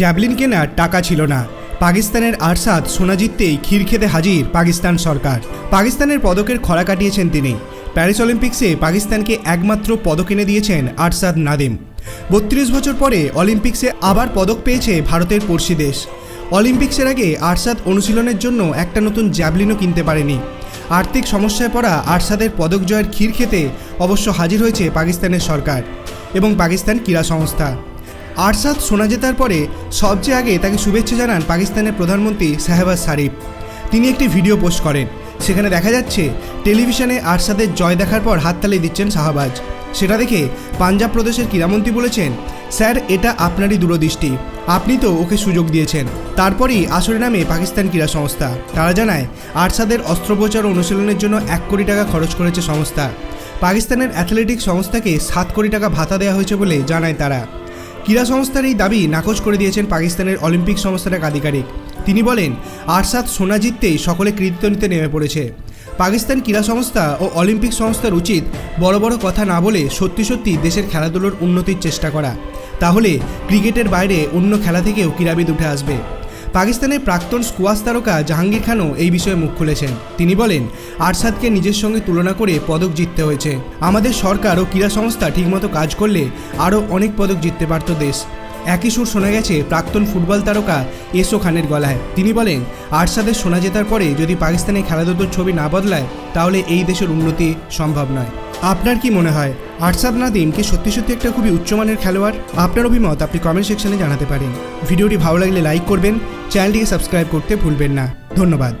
Javelin কেনার টাকা ছিল না। পাকিস্তানের আরসাদ সোনা জিততেই ক্ষীর খেতে হাজির পাকিস্তান সরকার। পাকিস্তানের পদকের খরা কাটিয়েছেন তিনি। প্যারিস অলিম্পিক্সে পাকিস্তানকে একমাত্র পদক এনে দিয়েছেন আরসাদ নাদিম। বত্রিশ বছর পরে অলিম্পিক্সে আবার পদক পেয়েছে ভারতের পড়শি দেশ। অলিম্পিক্সের আগে আরসাদ অনুশীলনের জন্য একটা নতুন জ্যাভলিনও কিনতে পারেনি। আর্থিক সমস্যায় পড়া আরসাদের পদক জয়ের ক্ষীর খেতে অবশ্য হাজির হয়েছে পাকিস্তানের সরকার এবং পাকিস্তান ক্রীড়া সংস্থা। আরশাদ শোনা জেতার পরে সবচেয়ে আগে তাকে শুভেচ্ছা জানান পাকিস্তানের প্রধানমন্ত্রী শাহবাজ শারিফ তিনি একটি ভিডিও পোস্ট করেন। সেখানে দেখা যাচ্ছে, টেলিভিশনে আরশাদের জয় দেখার পর হাততালি দিচ্ছেন শাহবাজ। সেটা দেখে পাঞ্জাব প্রদেশের ক্রীড়ামন্ত্রী বলেছেন, স্যার, এটা আপনারই দূরদৃষ্টি। আপনি তো ওকে সুযোগ দিয়েছেন। তারপরেই আসরে নামে পাকিস্তান ক্রীড়া সংস্থা। তারা জানায়, আরশাদের অস্ত্রোপচার অনুশীলনের জন্য এক কোটি টাকা খরচ করেছে সংস্থা। পাকিস্তানের অ্যাথলেটিক সংস্থাকে সাত কোটি টাকা ভাতা দেওয়া হয়েছে বলে জানায় তারা। ক্রীড়া সংস্থার এই দাবি নাকচ করে দিয়েছেন পাকিস্তানের অলিম্পিক সংস্থার এক আধিকারিক। তিনি বলেন, আরশাদ সোনা জিততেই সকলে কৃতিত্ব নিতে নেমে পড়েছে। পাকিস্তান ক্রীড়া সংস্থা ও অলিম্পিক সংস্থার উচিত বড় বড় কথা না বলে সত্যি সত্যি দেশের খেলাধুলোর উন্নতির চেষ্টা করা। তাহলে ক্রিকেটের বাইরে অন্য খেলা থেকেও ক্রীড়াবিদ উঠে আসবে। পাকিস্তানের প্রাক্তন স্কোয়াশ তারকা জাহাঙ্গীর খানও এই বিষয়ে মুখ খুলেছেন। তিনি বলেন, আরশাদকে নিজের সঙ্গে তুলনা করে পদক জিততে হয়েছে। আমাদের সরকার ও ক্রীড়া সংস্থা ঠিকমতো কাজ করলে আরও অনেক পদক জিততে পারত দেশ। একই সুর শোনা গেছে প্রাক্তন ফুটবল তারকা এসো খানের গলায়। তিনি বলেন, আরশাদের সোনা জেতার পরে যদি পাকিস্তানে খেলাধুলোর ছবি না বদলায়, তাহলে এই দেশের উন্নতি সম্ভব নয়। আপনার কি মনে হয়? আরশাদ নাদিমকে সত্যি সত্যি একটা খুবই উচ্চমানের খেলোয়াড়। আপনার অভিমত আপনি কমেন্ট সেকশনে জানাতে পারেন। ভিডিওটি ভালো লাগলে লাইক করবেন চ্যানেলটিকে সাবস্ক্রাইব করতে ভুলবেন না। ধন্যবাদ।